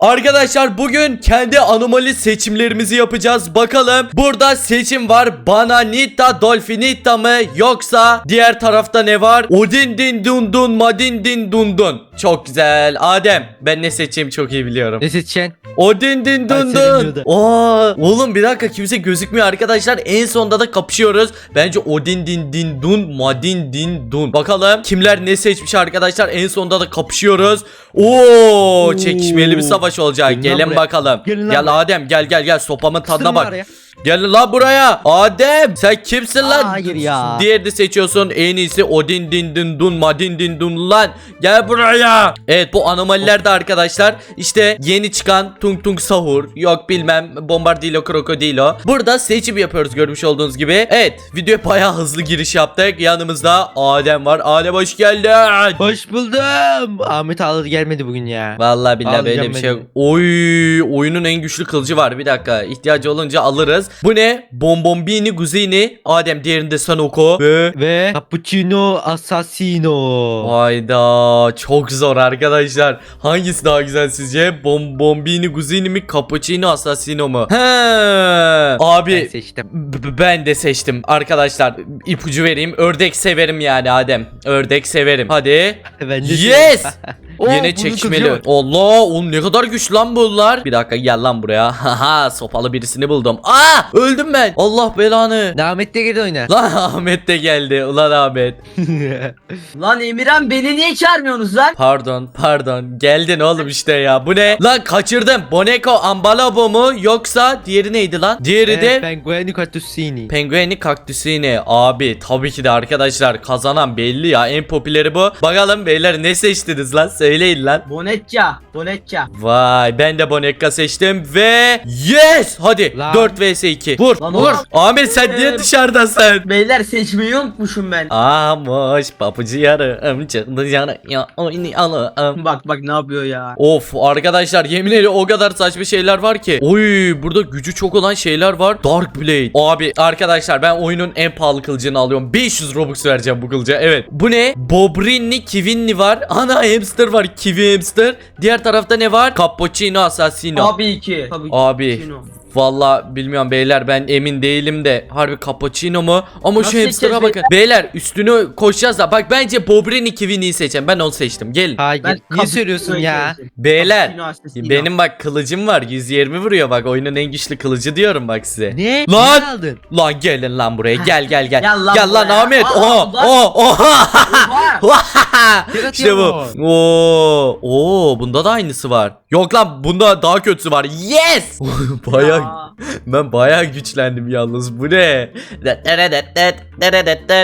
Arkadaşlar bugün kendi anomali seçimlerimizi yapacağız. Bakalım burada seçim var. Bananita, Dolfinita mı yoksa diğer tarafta ne var? Odin din dun dun madin din dun dun. Çok güzel. Adem ben ne seçeyim çok iyi biliyorum. Ne seçeceksin? Odin din Ay, dun senin dun. diyordu. Aa, oğlum bir dakika kimse gözükmüyor arkadaşlar. En sonda da kapışıyoruz. Bence Odin din din dun madin din dun. Bakalım kimler ne seçmiş arkadaşlar. En sonda da kapışıyoruz. Oo, çekişmeli bir savaş olacak. Gelin Gelin bakalım. Gelin lan Gel buraya. Adem gel gel gel sopamın tadına Kıstırma bak. araya. Gel lan buraya. Adem sen kimsin lan? Hayır ya. Diğerini seçiyorsun. En iyisi Odin din din dun madin din dun lan. Gel buraya. Evet bu anomaliler de arkadaşlar işte yeni çıkan Tung Tung Sahur yok bilmem Bombardilo Krokodilo. Burada seçim yapıyoruz görmüş olduğunuz gibi. Evet videoya bayağı hızlı giriş yaptık. Yanımızda Adem var. Adem hoş geldin. Hoş buldum. Ahmet ağladı gelmedi bugün ya. Vallahi billahi böyle bir şey yok. Oy, oyunun en güçlü kılıcı var. Bir dakika. ihtiyacı olunca alırız. Bu ne? Bombombini Guzini. Adem diğerini de sen oku. Ve Ve Cappuccino Assassino. Hayda çok zor arkadaşlar. Hangisi daha güzel sizce? Bombombini Guzini mi? Cappuccino Assassino mu? He. Ben Abi seçtim. b- b- ben de seçtim. Arkadaşlar ipucu vereyim. Ördek severim yani Adem. Ördek severim. Hadi. Ben de Yes! Oo, Yine çekişmeli. Allah oğlum ne kadar güçlü lan bunlar. Bir dakika gel lan buraya. Haha sopalı birisini buldum. Aa öldüm ben. Allah belanı. Ahmet de geri oyna. Lan Ahmet de geldi. Ulan Ahmet. Lan Emirhan beni niye çağırmıyorsunuz lan? Pardon pardon. Geldin oğlum işte ya. Bu ne? Lan kaçırdım. Boneko Ambalabo mu yoksa diğeri neydi lan? Diğeri de Pengueni Cattuccini. Pengueni kaktüsüne abi tabii ki de arkadaşlar kazanan belli ya en popüleri bu. Bakalım beyler ne seçtiniz lan söyleyin lan. Bonetça, Bonetça. Vay ben de Boneka seçtim ve yes hadi Lan. 4 vs 2 vur Lan vur. Amir sen niye Ee, dışarıdasın Beyler seçmeyi unutmuşum ben. Amoş papucu yarım çıktı yarı ya oynayalım Bak bak ne yapıyor ya. Of arkadaşlar yemin ediyorum o kadar saçma şeyler var ki. Oy burada gücü çok olan şeyler var. Dark Blade. Abi arkadaşlar ben oyunun en pahalı kılıcını alıyorum. 500 Robux vereceğim bu kılıca. Evet. Bu ne? Bobrinli Kivinli var. Ana hamster var. Kivi hamster. Diğer tarafta ne var? Cappuccino Assassino. Tabii ki. Tabii ki. Abi. Kino. Valla bilmiyorum beyler ben emin değilim de harbi cappuccino mu? Ama Nasıl şu hamster'a bakın. Beyler üstünü koşacağız da bak bence Bobrini Kivini'yi seçeceğim. Ben onu seçtim. Gelin. Hayır. Ben Niye Cappuccino söylüyorsun ya? Beyler Cappuccino benim bak kılıcım var 120 vuruyor bak oyunun en güçlü kılıcı diyorum bak size. Ne? Lan! Ne aldın? Lan gelin lan buraya gel gel gel. Gel lan gel lan. Ahmet. Oha oha. Oha! işte bu. Oo, oo bunda da aynısı var. Yok lan bunda daha kötüsü var. Yes! Baya Ya. ben baya güçlendim yalnız. Bu ne?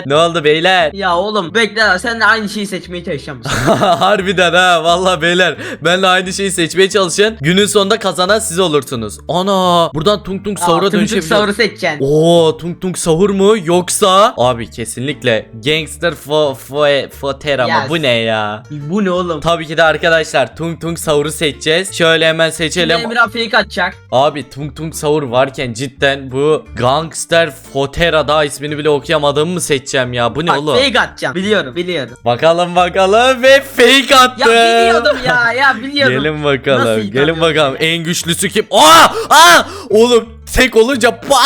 ne oldu beyler? Ya oğlum bekle sen de aynı şeyi seçmeye çalışacaksın. Harbiden ha vallahi beyler benle aynı şeyi seçmeye çalışın günün sonunda kazanan siz olursunuz ana buradan tung tung sahura Tümtük dönüşebiliyoruz sahuru seçeceksin. Oo tung tung sahur mu yoksa abi kesinlikle gangster fo fo fotera mı bu ne ya Bu ne oğlum? Tabii ki de arkadaşlar tung tung sahuru seçeceğiz. Şöyle hemen Şimdi seçelim. Emirhan fake atacak. Abi tung tung sahur varken cidden bu gangster fotera daha ismini bile okuyamadığımı mı seçeceğim ya? Bu ne Bak oğlum? fake atacağım. Biliyorum biliyorum. Bakalım bakalım ve fake attı. Ya biliyordum ya ya biliyordum. Gelin bakalım. Nasıl Gelin inanıyorsun bakalım. En güçlüsü kim? Aa! Aa! Oğlum tek olunca pa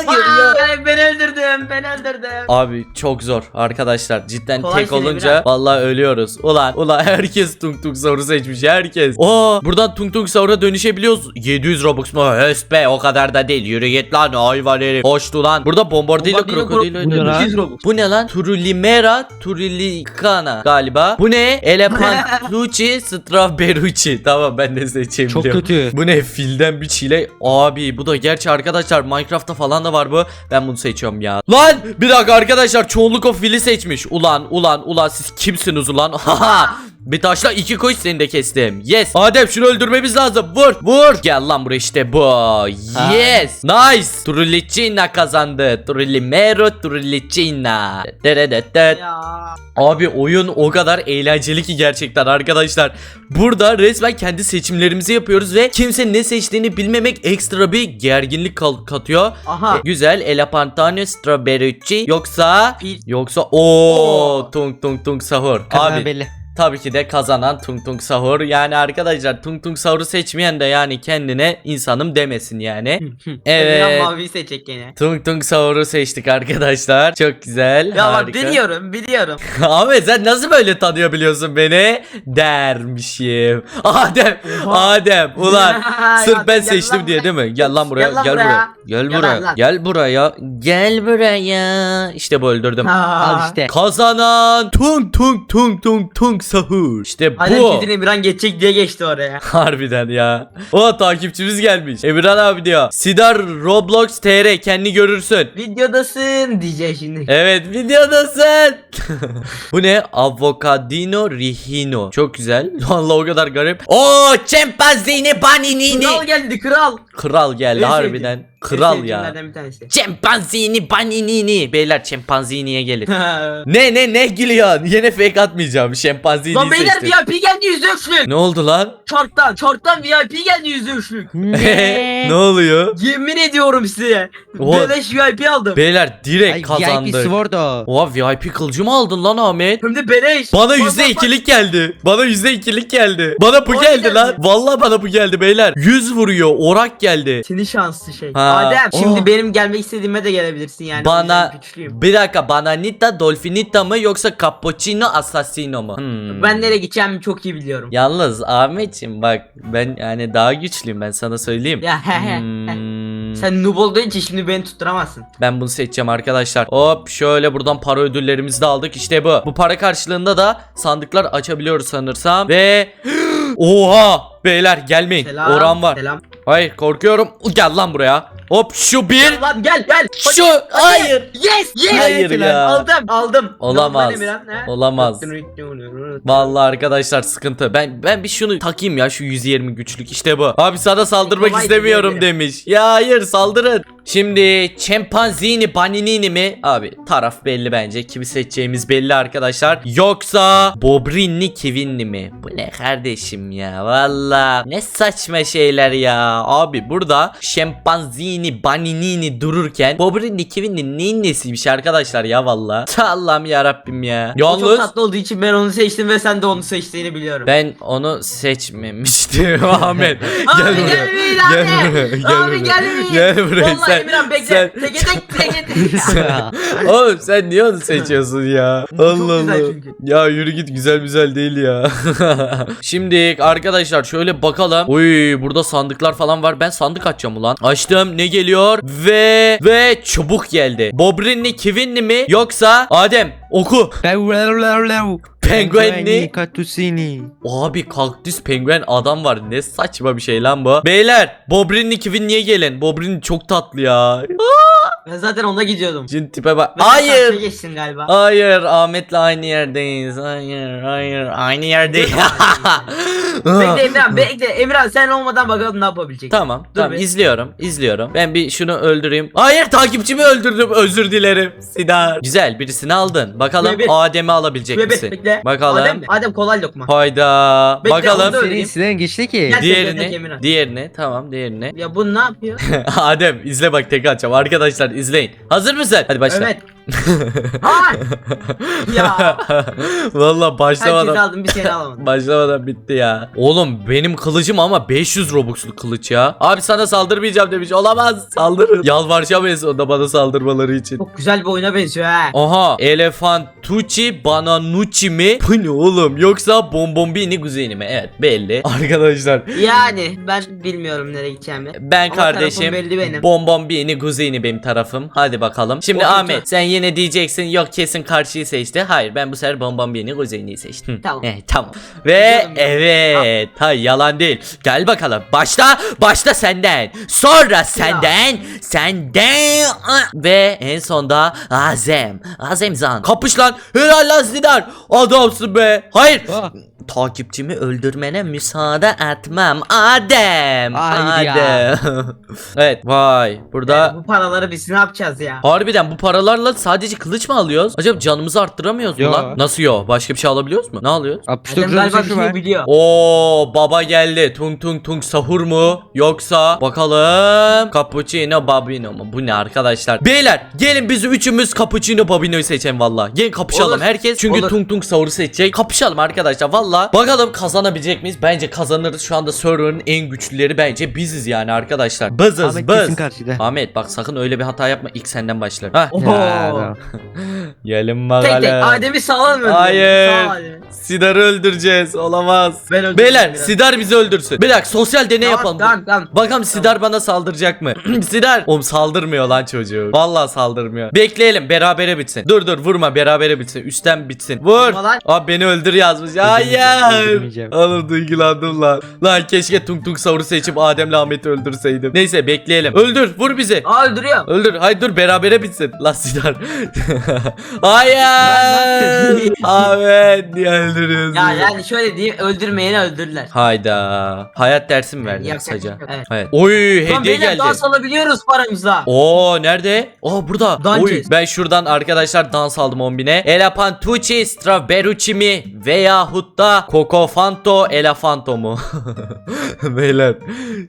geliyor. Vay ben öldürdüm ben öldürdüm. Abi çok zor arkadaşlar. Cidden Kolay tek seni olunca biraz. vallahi ölüyoruz. Ulan ulan herkes tung tung sahuru seçmiş herkes. Aa buradan tung tung sahura dönüşebiliyoruz. 700 Robux mu? Hös be o kadar da değil. Yürü git lan hayvan herif. Hoştu lan. Burada bombardilo Bombardino krokodilo. kro- Bu ne lan? 200 Robux. Bu ne lan? Turulimera Turilikana galiba. Bu ne? Elepantucci Strawberrucci. Tamam ben de seçeyim. Çok kötü. Bu ne? Filden bir çile. Abi bu da gerçi arkadaşlar Minecraft'ta falan da var bu. Ben bunu seçiyorum ya. Lan bir dakika arkadaşlar çoğunluk o fili seçmiş. Ulan ulan ulan siz kimsiniz ulan? Haha. Bir taşla iki kuş seni de kestim. Yes. Adem şunu öldürmemiz lazım. Vur vur. Gel lan buraya işte bu. Yes. Nice. Trullicina kazandı. Trullimero Trullicina. Derededet. Ya. Abi oyun o kadar eğlenceli ki gerçekten arkadaşlar. Burada resmen kendi seçimlerimizi yapıyoruz ve kimse ne seçtiğini bilmemek ekstra bir gerginlik katıyor. Aha. E, güzel Elapantano Strawberryci yoksa yoksa o Oo. tung tung tung sahur. Abi belli. Tabii ki de kazanan Tung Tung Sahur. Yani arkadaşlar Tung Tung Sahur'u seçmeyen de yani kendine insanım demesin yani. Evet. Maviyi seçecek gene. Tung Tung Sahur'u seçtik arkadaşlar. Çok güzel. Ya bak harika. biliyorum biliyorum. Ahmet sen nasıl böyle tanıyor biliyorsun beni? Dermişim. Adem. Adem. Ulan sırf ben seçtim diye değil mi? Gel lan buraya. Gel Gel buraya. Gel buraya. Gel buraya. Gel buraya. İşte bu öldürdüm. Al Al işte. Kazanan tung tung tung tung tung sahur. İşte Adem bu. kedin Emirhan geçecek diye geçti oraya. Harbiden ya. O takipçimiz gelmiş. Emirhan abi diyor. Sidar Roblox TR kendi görürsün. Videodasın diyecek şimdi. Evet videodasın. Bu ne? Avocadino Rihino. Çok güzel. Vallahi o kadar garip. Oo çempanzini baninini. Kral geldi kral. Kral geldi En harbiden. sevdiğim. Kral ya. bir tanesi. Çempanzini baninini. Beyler çempanziniye gelin. ne ne ne gülüyorsun? Yine fake atmayacağım. Şempanzini Lan beyler seçtim. VIP geldi yüzde üçlük. Ne oldu lan? Çorktan, çorktan VIP geldi yüzde üçlük. ne oluyor? Yemin ediyorum size. Oha. Beleş VIP aldım. Beyler direkt Ay, kazandık. VIP Sword o. Oha VIP kılıcı mı aldın lan Ahmet? Hem de beleş. Bana yüzde ikilik geldi. Bana yüzde ikilik geldi. Bana bu O geldi geldi. lan. Vallahi bana bu geldi beyler. 100 vuruyor. Orak geldi. Senin şanslı şey. Ha. Adem şimdi Oh. benim gelmek istediğime de gelebilirsin yani. O Bana yüzden güçlüyüm. bir dakika Bananita Dolfinita mı yoksa Cappuccino Assassino mu? Hmm. Ben nereye gideceğimi çok iyi biliyorum. Yalnız Ahmetciğim bak ben yani daha güçlüyüm ben sana söyleyeyim. Ya he he. Hmm. Sen noob olduğun için şimdi beni tutturamazsın. Ben bunu seçeceğim arkadaşlar. Hop şöyle buradan para ödüllerimizi de aldık. İşte bu. Bu para karşılığında da sandıklar açabiliyoruz sanırsam. Ve Oha! Beyler gelmeyin. Selam. Oran var. Selam. Hayır korkuyorum. Gel lan buraya. Hop şu bir. Lan gel gel. Şu hayır. Yes yes. Hayır ya. Aldım aldım. Olamaz. Olamaz. Vallahi arkadaşlar sıkıntı. Ben ben bir şunu takayım ya şu 120 güçlük işte bu. Abi sana saldırmak istemiyorum demiş. Ya hayır saldırın. Şimdi Chimpanzini Baninini mi? Abi taraf belli bence. Kimi seçeceğimiz belli arkadaşlar. Yoksa Bobrinni Kivinli mi? Bu ne kardeşim ya? Valla ne saçma şeyler ya. Abi burada Chimpanzini Baninini dururken Bobrinni Kivinli neyin nesiymiş arkadaşlar ya valla. Allah'ım ya Rabbim ya. O çok Yalnız tatlı olduğu için ben onu seçtim ve sen de onu seçtiğini biliyorum. ben onu seçmemiştim Ahmet. Abi gel buraya. gelmeyin Gel abi. Abi buraya. gelmeyin. Gel buraya. Vallahi Sen, Emirhan bekle. sen- Teke tek teke tek. Oğlum sen niye onu seçiyorsun ya? Allah güzel Allah. çünkü. Ya yürü git güzel güzel değil ya. Şimdi arkadaşlar şöyle bakalım. Uy burada sandıklar falan var. Ben sandık açacağım ulan. Açtım ne geliyor? Ve ve çubuk geldi. Bobrinli Kivinli mi yoksa Adem oku. Penguenli. Katusini. Abi kaktüs penguen adam var. Ne saçma bir şey lan bu. Beyler Bobrinli Kivinli'ye gelin. Bobrin çok tatlı ya. Ben zaten ona gidiyordum. Şimdi tipe bak. Ben karşıya Hayır. geçsin galiba. Hayır Ahmet'le aynı yerdeyiz. Hayır hayır aynı yerdeyiz. bekle Emirhan bekle. Emirhan sen olmadan bakalım ne yapabilecek. tamam Dur tamam be. izliyorum izliyorum. Ben bir şunu öldüreyim. Hayır takipçimi öldürdüm özür dilerim. Sidar. Güzel birisini aldın. Bakalım Bebe. Adem'i alabilecek Bebe misin? bekle. Bakalım. Adem, Adem kolay lokma. Hayda. Bekle, Bakalım. onu da öyle- Senin silen geçti ki. Gel. Diğerini, Emirhan. diğerini, tamam diğerini. Ya bu ne yapıyor? Adem izle bak tek açacağım. Arkadaşlar izleyin. Hazır mısın? Hadi başla. evet. Ay. ya. Vallahi Herkesi başlamadan aldım bir seni alamadım. başlamadan bitti ya. Oğlum benim kılıcım ama 500 Robux'lu kılıç ya. Abi sana saldırmayacağım demiş. Olamaz. Saldırın. Yalvaracağım en sonunda bana saldırmaları için. Çok güzel bir oyuna benziyor ha. Aha Elefantucci Bananucci mi? Bu ne oğlum? Yoksa Bonbombini Kuzeni mi? Evet belli. Arkadaşlar Yani ben bilmiyorum nereye gideceğimi. ben Ama kardeşim tarafım belli benim. Bonbombini Kuzeni benim tarafım. Hadi bakalım. Şimdi O kötü. Ahmet sen yine diyeceksin yok kesin karşıyı seçti. Hayır ben bu sefer Bonbombini Kuzeni'yi seçtim. Tamam. Eh, tamam. Ve Biliyordum ben. evet. Ha yalan değil. Gel bakalım. Başta başta senden. Sonra senden. Senden. Ve en sonda Azem. Azem Zan. Kapış lan. Helal lan Zidar. Adamsın be. Hayır. Ah. Takipçimi öldürmene müsaade etmem. Adem. Hayır ya. Adem. evet vay burada Ya bu paraları biz ne yapacağız ya? Harbiden bu paralarla sadece kılıç mı alıyoruz? Acaba canımızı arttıramıyoruz mu Yo. lan? Nasıl yo? Başka bir şey alabiliyoruz mu? Ne alıyoruz? 69 Adem galiba bir şey var. biliyor. Oo baba geldi. Tung tung tung sahur mu? Yoksa bakalım cappuccino babino mu? Bu ne arkadaşlar? Beyler gelin biz üçümüz cappuccino babino'yu seçelim valla. Gelin kapışalım Olur, herkes. Çünkü olur. tung tung sahuru seçecek. Kapışalım arkadaşlar valla. Bakalım kazanabilecek miyiz? Bence kazanırız. Şu anda server'ın en güçlüleri bence biziz yani arkadaşlar. Bızız Ahmet kesin bız. karşıda. Ahmet bak sakın öyle bir hata yapma. İlk senden başlar. Hah. Oho. Ya, tamam. Gelin Tek tek bakalım. Adem'i sağlam öldürdüm. Hayır. Sağ Adem'i. Sidar'ı öldüreceğiz. Olamaz. Ben Beyler biraz. Sidar bizi öldürsün. Bir dakika sosyal deney Tamam, yapalım. Tamam tamam. Bakalım Sidar bana saldıracak mı? Sidar. Oğlum saldırmıyor lan çocuğu. Vallahi saldırmıyor. Bekleyelim berabere bitsin. Dur dur vurma berabere bitsin. Üstten bitsin. Vur. Vurma lan. Abi beni öldür yazmış. Hayır. Öldürmeyeceğim. Oğlum duygulandım lan. Lan keşke Tung Tung Savur'u seçip Adem'le Ahmet'i öldürseydim. Neyse bekleyelim. Öldür vur bizi. Aa öldürüyor. Öldür. Hayır dur berabere bitsin. Lan Sidar. Hayır. Ahmet niye öldürüyorsun? Ya yani şöyle diyeyim öldürmeyeni öldürürler. Hayda. Hayat dersi mi verdin Yapacak bir şey yok. Evet. Oy Lan hediye beyler geldi. dans alabiliyoruz paramızla. Oo nerede? Aa burada. Dans Oy ben şuradan arkadaşlar dans aldım 10 bine. Elepantucci Strawberry mi veyahut da Coco Fanto Elefanto mu? Beyler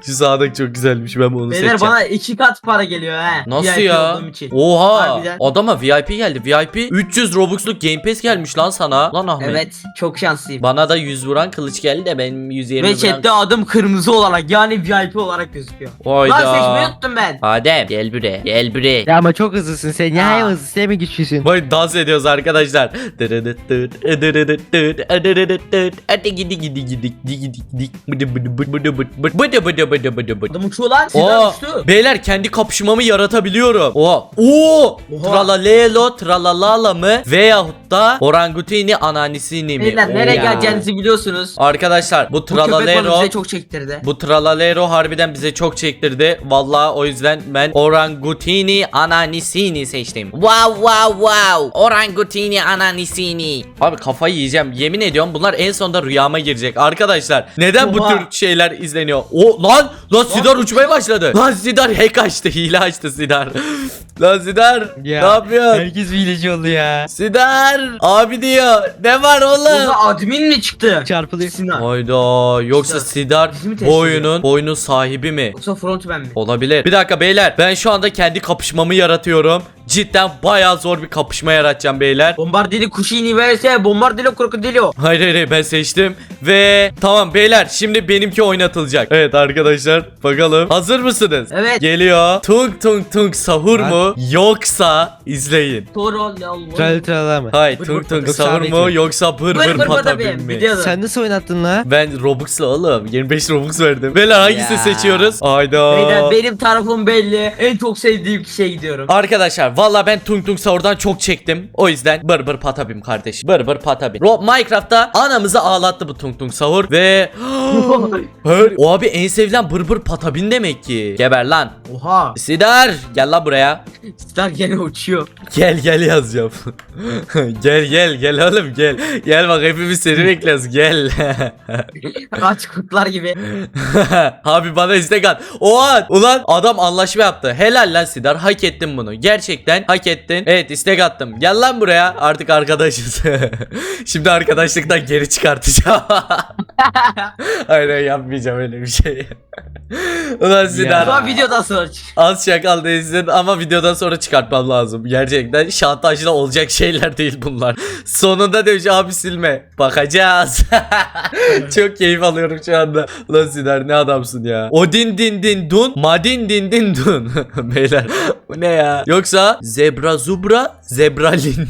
şu sağdaki çok güzelmiş ben bunu Beyler seçeceğim. bana iki kat para geliyor he. Nasıl VIP ya? olduğum için. Oha Harbiden. adama VIP geldi. VIP 300 Robux'luk Game Pass gelmiş lan sana. Lan Ahmet. Evet çok şanslıyım. Bana da 100 vuran kılıç geldi de benim 120 Ve vuran. chatte adım kırmızı olarak yani VIP olarak gözüküyor. Hayda. Lan seçmeyi unuttum ben. Adem gel buraya gel buraya. Ya ama çok hızlısın sen. Ya hem hızlısın hem güçlüsün. Bak dans ediyoruz arkadaşlar. Hadi gidi gidi gidi gidi gidi bıdı bıdı bıdı bıdı bıdı bıdı bıdı bıdı bıdı bıdı. Adam uçuyor lan. Sinan Oo, uçtu. beyler kendi kapışmamı yaratabiliyorum. Oha. Oo! Oha. Tralalelo tralalala mı veyahut da orangutini ananisini mi? Beyler nereye Oo. geleceğinizi biliyorsunuz. Arkadaşlar bu Bu köpek balığı tralalero bize çok çektirdi. bu tralalero harbiden bize çok çektirdi. Vallahi o yüzden ben orangutini ananisini seçtim. Wow wow wow. Orangutini ananisini. Abi kafayı yiyeceğim. Yemin ediyorum bunlar en sonunda rüyama girecek. Arkadaşlar neden bu Oha. tür şeyler izleniyor? O lan lan Sidar uçmaya başladı. Lan Sidar hack açtı. Hile açtı Sidar. lan Sidar ne yapıyorsun? Herkes hileci oldu ya. Sidar abi diyor. Ne var oğlum? Burada admin mi çıktı? Çarpılıyor. Sinan. Hayda yoksa Sidar, bizi mi bu test oyunun oyunun sahibi mi? Yoksa frontman mi? Olabilir. Bir dakika beyler. Ben şu anda kendi kapışmamı yaratıyorum. Cidden bayağı zor bir kapışma yaratacağım beyler. Bombardili Kuşini vs Bombardilo Krokodilo. Hayır hayır hayır, ben seçtim. Ve tamam beyler şimdi benimki oynatılacak. Evet arkadaşlar bakalım. Hazır mısınız? Evet. Geliyor. Tung tung tung sahur Lan. mu? Yoksa izleyin. Toro lol. Tralala tralala mı? Hayır Bır tung bır tung yoksa sahur mu? mi? Yoksa bır Bır bır bır bır patabim mi? Sen nasıl oynattın la? Ben Robux'la oğlum 25 Robux verdim. Beyler hangisini Ya. seçiyoruz? Hayda. Beyler benim tarafım belli. En çok sevdiğim kişiye gidiyorum. Arkadaşlar valla ben Tung Tung Sahur'dan çok çektim. O yüzden bır bır patabim kardeşim. Bır bır patabim. Ro Minecraft'ta anamızı ağlattı bu Tung Tung Sahur ve Her, o abi en sevilen bır bır patabin demek ki. Geber lan. Oha. Sidar gel lan buraya. Star gene uçuyor. Gel gel yazacağım. gel gel gel oğlum gel. Gel bak hepimiz seni bekliyoruz gel. Kaç kurtlar gibi. Abi bana istek at. Oha ulan adam anlaşma yaptı. Helal lan Sidar hak ettin bunu. Gerçekten hak ettin. Evet istek attım. Gel lan buraya artık arkadaşız. Şimdi arkadaşlıktan geri çıkartacağım. Hayır hayır, yapmayacağım öyle bir şey. ulan Sidar. Sonra videodan sonra çık. Az şakal değilsin ama videodan sonra çıkartmam lazım. Gerçekten şantajla olacak şeyler değil bunlar. Sonunda demiş abi silme. Bakacağız. Çok keyif alıyorum şu anda. Ulan Sidar ne adamsın ya. Odin din din dun. Madin din din dun. Beyler bu ne ya? Yoksa zebra zubra zebralin.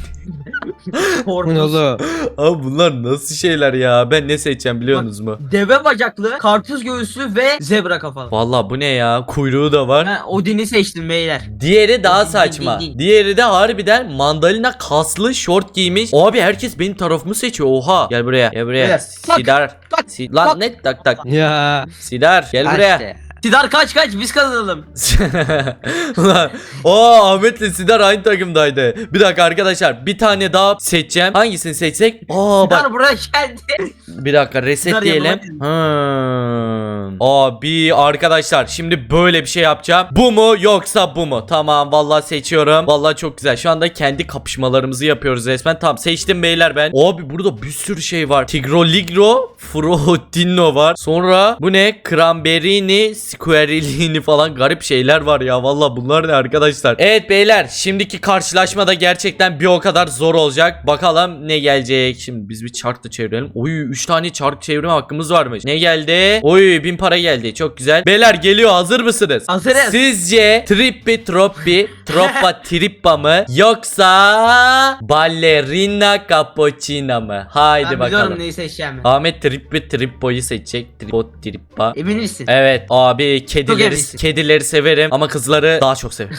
Bu ne oğlum? Abi bunlar nasıl şeyler ya? Ben ne seçeceğim biliyorsunuz mu? Deve bacaklı, karpuz göğüslü ve zebra kafalı. Vallahi bu ne ya? Kuyruğu da var. Ben Odin'i seçtim beyler. Diğeri daha saçma. din, din. Diğeri de harbiden mandalina kaslı şort giymiş. Abi herkes benim tarafımı seçiyor. Oha. Gel buraya. Gel buraya. Evet. Tak, Sidar. tak, Si- Lan tak. ne tak tak. Ya. Sidar gel Ha buraya. işte. Sidar kaç kaç biz kazanalım. Ulan, o Ahmet'le Sidar aynı takımdaydı. Bir dakika arkadaşlar bir tane daha seçeceğim. Hangisini seçsek? Aa bak Sidar buraya geldi. bir dakika resetleyelim. yanıma Hmm. Abi arkadaşlar şimdi böyle bir şey yapacağım. Bu mu yoksa bu mu? Tamam vallahi seçiyorum. Vallahi çok güzel. Şu anda kendi kapışmalarımızı yapıyoruz resmen. Tamam seçtim beyler ben. Abi burada bir sürü şey var. Tigroligro, Frodino var. Sonra bu ne? Cranberrini, Squirrelini falan garip şeyler var ya. Vallahi bunlar ne arkadaşlar? Evet beyler şimdiki karşılaşma da gerçekten bir o kadar zor olacak. Bakalım ne gelecek. Şimdi biz bir çark da çevirelim. Oy 3 tane çark çevirme hakkımız varmış. Ne geldi? Oy 1000 para geldi. Çok güzel. Beyler geliyor. Hazır mısınız? Hazırız. Sizce trippi troppi troppa trippa mı yoksa ballerina cappuccina mı? Haydi ben bakalım. biliyorum neyi seçeceğimi. Ahmet trippi trippo'yu seçecek. Trippo trippa. Emin misin? Evet abi kedileri eminsin. kedileri severim ama kızları daha çok severim.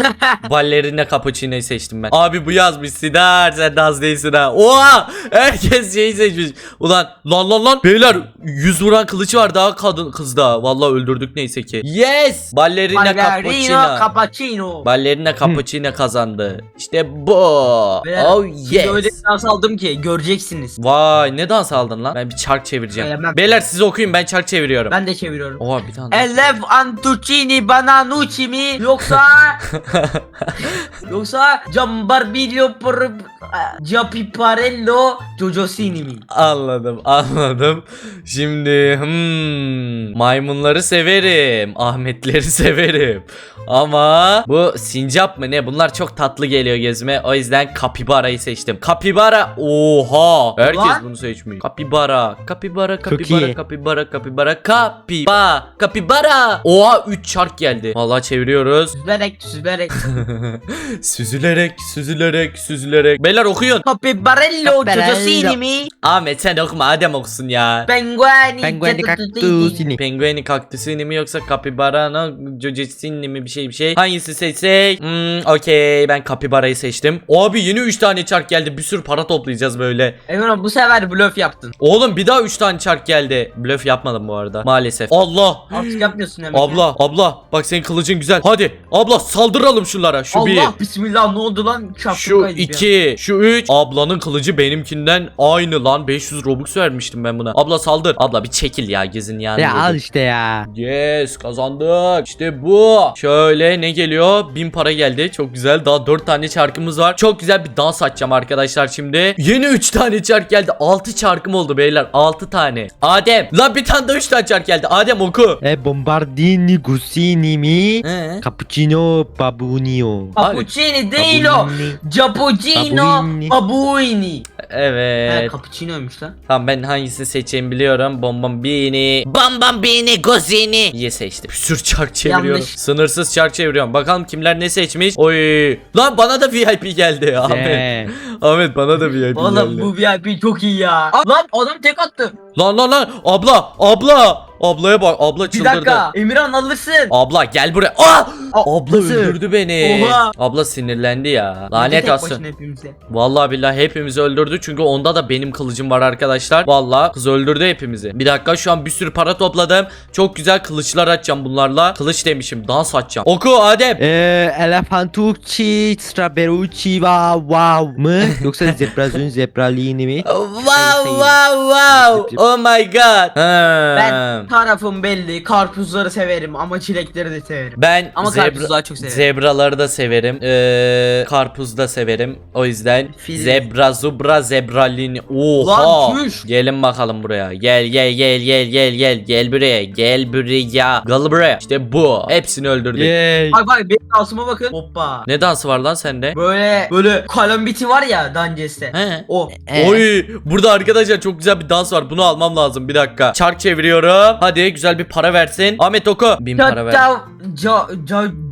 Ballerina cappuccino'yu seçtim ben. Abi bu yazmış Sidar sen de az değilsin ha. Oha herkes şeyi seçmiş. Ulan lan lan lan beyler yüz vuran kılıcı var daha kadın kızda. Vallahi öldürdük neyse ki. Yes ballerina Ballerino cappuccino. cappuccino. Ballerina cappuccino kazandı. İşte bu. Beyler, Oh Şimdi yes. öyle bir dans aldım ki göreceksiniz. Vay ne dans aldın lan? Ben bir çark çevireceğim. Bilemem. Beyler siz okuyun ben çark çeviriyorum. Ben de çeviriyorum. Oha bir tane. Elev Antuccini Bananucci mi yoksa yoksa Giambarbillo por Giapiparello Giociosini mi? Anladım anladım. Şimdi hmm, maymunları severim. Ahmetleri severim. Ama bu sincap mı ne? Bunlar çok tatlı geliyor gözüme. O yüzden kapibarayı seçtim. Kapibara. Oha. Herkes Lan. bunu seçmiş. Kapibara. Kapibara kapibara iyi. kapibara kapibara kapiba. Kapibara. Oha 3 çark geldi. Vallahi çeviriyoruz. Süzülerek süzülerek süzülerek süzülerek süzülerek. Beyler okuyun. Capibarello Capibarello. Giociosini mi? Ahmet sen okuma Adem okusun ya. Pengueni Pengueni kaktüsini. Pengueni kaktüsünü mü yoksa kapibarana cocesini mi bir şey bir şey. Hangisi seçsek? Hmm, okey ben kapibarayı seçtim. Abi yeni 3 tane çark geldi. Bir sürü para toplayacağız böyle. Emre bu sefer blöf yaptın. Oğlum bir daha 3 tane çark geldi. Blöf yapmadım bu arada. Maalesef. Allah. Artık yapmıyorsun Emre. Abla abla bak senin kılıcın güzel. Hadi abla saldıralım şunlara. Şu Allah bir. bismillah ne oldu lan? Şapkam Şu kaydı. 2, şu 3. Ablanın kılıcı benimkinden aynı lan. 500 Robux vermiştim ben buna. Abla saldır. Abla bir çekil ya gezin yani. Ya al işte ya. Yes kazandık. İşte bu. Şöyle ne geliyor? 1000 para geldi. Çok güzel. Daha 4 tane çarkımız var. Çok güzel bir dans açacağım arkadaşlar şimdi. Yeni 3 tane çark geldi. 6 çarkım oldu beyler. 6 tane. Adem. Lan bir tane daha 3 tane çark geldi. Adem oku. E bombardini gusini mi? Ee? Cappuccino babunio. Cappuccini değil o. Babuni. Cappuccino Babuini. Evet. cappuccino'ymuş lan. Tamam ben hangisini seçeceğimi biliyorum. Bombambini. Bombambini Gozini. İyi seçtim. Bir sürü çark çeviriyorum. Yanlış. Sınırsız çark çeviriyorum. Bakalım kimler ne seçmiş. Oy. Lan bana da VIP geldi. Ahmet. Ahmet bana da VIP Oğlum geldi. bu VIP çok iyi ya. Lan adam tek attı. Lan lan lan abla abla ablaya bak abla Bir çıldırdı. dakika. Emirhan alırsın. Abla gel buraya. Aa! Abla nasıl? öldürdü beni. Oha. Abla sinirlendi ya. Lanet olsun. Vallahi billahi hepimizi öldürdü çünkü onda da benim kılıcım var arkadaşlar. Vallahi kız öldürdü hepimizi. Bir dakika şu an bir sürü para topladım. Çok güzel kılıçlar açacağım bunlarla. Kılıç demişim dans açacağım. Oku Adem. e, elefantucci strawberrucci wow wow mı? Yoksa zebrazun zebralini mi? Wow Hayır, wow wow. Zip, zip. Oh my god. Ha. Ben tarafım belli. Karpuzları severim ama çilekleri de severim. Ben Ama karpuzu daha çok severim. zebraları da severim. Ee, karpuz da severim. O yüzden Fil. zebra zubra zebralini. Oha. Lan çüş. Gelin bakalım buraya. Gel gel gel gel gel gel. Gel buraya. Gel buraya. Gel buraya. İşte bu. Hepsini öldürdük. Yay. Bak bak benim dansıma bakın. Hoppa. Ne dansı var lan sende? Böyle böyle kalambiti var ya Dances'te. He. O. Ee, Oy burada arkadaşlar çok güzel bir dans var. Bunu almam lazım. Bir dakika. Çark çeviriyorum. Hadi güzel bir para versin. Ahmet oku. Bin para ver. Ca, ca,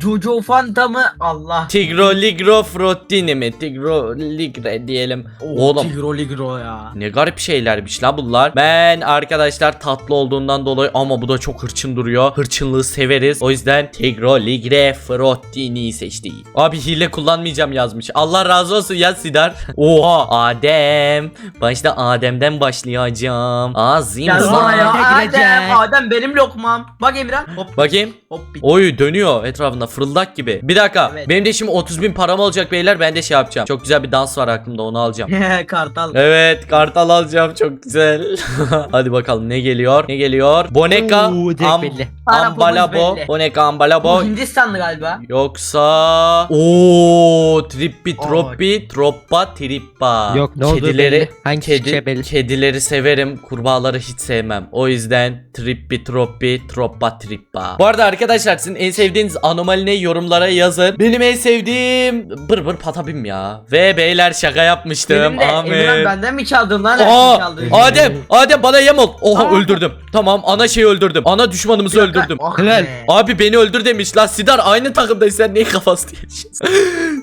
Jojo Fanta mı? Allah. Tigro ligro frottini mi? Tigro ligre diyelim. Oh, Oğlum Tigro Ligro ya. Ne garip şeylermiş la bunlar. Ben arkadaşlar tatlı olduğundan dolayı ama bu da çok hırçın duruyor. Hırçınlığı severiz. O yüzden Tigro Ligre Frottini seçtik. Abi hile kullanmayacağım yazmış. Allah razı olsun ya Sidar. Oha Adem. Başta Adem'den başlayacağım. Azim bana ya Adem, Adem benim lokmam. Bak Emirhan. Hop Bakayım. hop. Oy dönüyor etrafında fırıldak gibi. Bir dakika. Evet. Benim de şimdi 30 bin param olacak beyler. Ben de şey yapacağım. Çok güzel bir dans var aklımda onu alacağım. Kartal. Evet kartal alacağım çok güzel. Hadi bakalım ne geliyor? Ne geliyor? Boneka Oo, direkt am, belli. Ambalabo. belli. Boneka ambalabo. Bu Hindistanlı galiba. Yoksa o trippi troppi troppa trippa. Yok, ne olduğu Kedileri belli. Hangisi kedi, çıkacağı belli. kedileri severim. Kurbağaları hiç sevmem. O yüzden trippi troppi troppa trippa. Bu arada arkadaşlar sizin en sevdiğiniz anomali ne yorumlara yazın. Benim en sevdiğim bır bır patabim ya. Ve beyler şaka yapmıştım. Benim de Emirhan Amin. benden mi çaldın lan? Aa, Aa. Adem, Adem bana yem ol. Oha Aa. öldürdüm. Tamam ana şeyi öldürdüm. Ana düşmanımızı öldürdüm. Ah Helal. be. Abi beni öldür demiş lan Sidar aynı takımdayız sen neyi kafası diyeceksin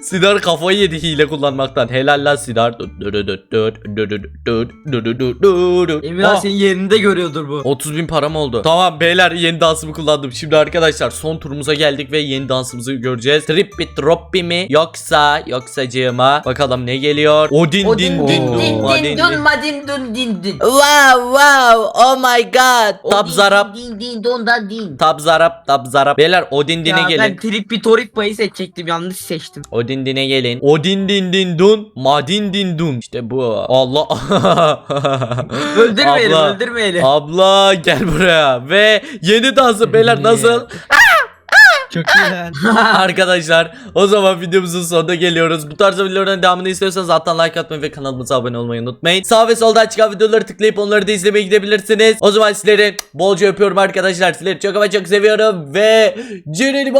Sidar kafayı yedi hile kullanmaktan helal lan Sidar Emirhan Ah, senin yerinde görüyordur bu. 30 bin param oldu Tamam beyler yeni dansımı kullandım Şimdi arkadaşlar son turumuza geldik ve yeni dansımızı göreceğiz Trippi troppi mi yoksa yoksa cığıma Bakalım ne geliyor Odin din din din din dun din Odin din din dun madin dun din din. Wow wow oh my god Tab zarap Din din don da din. Tab zarap tab zarap Beyler Odin dine Ya gelin ben Trippi Torippa'yı seçecektim yanlış seçtim. Odin dine gelin. Odin din din dun. Madin din dun. İşte bu. Allah. Öldürmeyelim Abla. öldürmeyelim. Abla gel buraya. Ve yeni dansı beyler nasıl? Çok lan. Arkadaşlar o zaman videomuzun sonuna geliyoruz. Bu tarz videoların devamını istiyorsanız alttan like atmayı ve kanalımıza abone olmayı unutmayın. Sağ ve soldan çıkan videoları tıklayıp onları da izlemeye gidebilirsiniz. O zaman sizleri bolca öpüyorum arkadaşlar. Sizleri çok ama çok seviyorum ve Cüneyt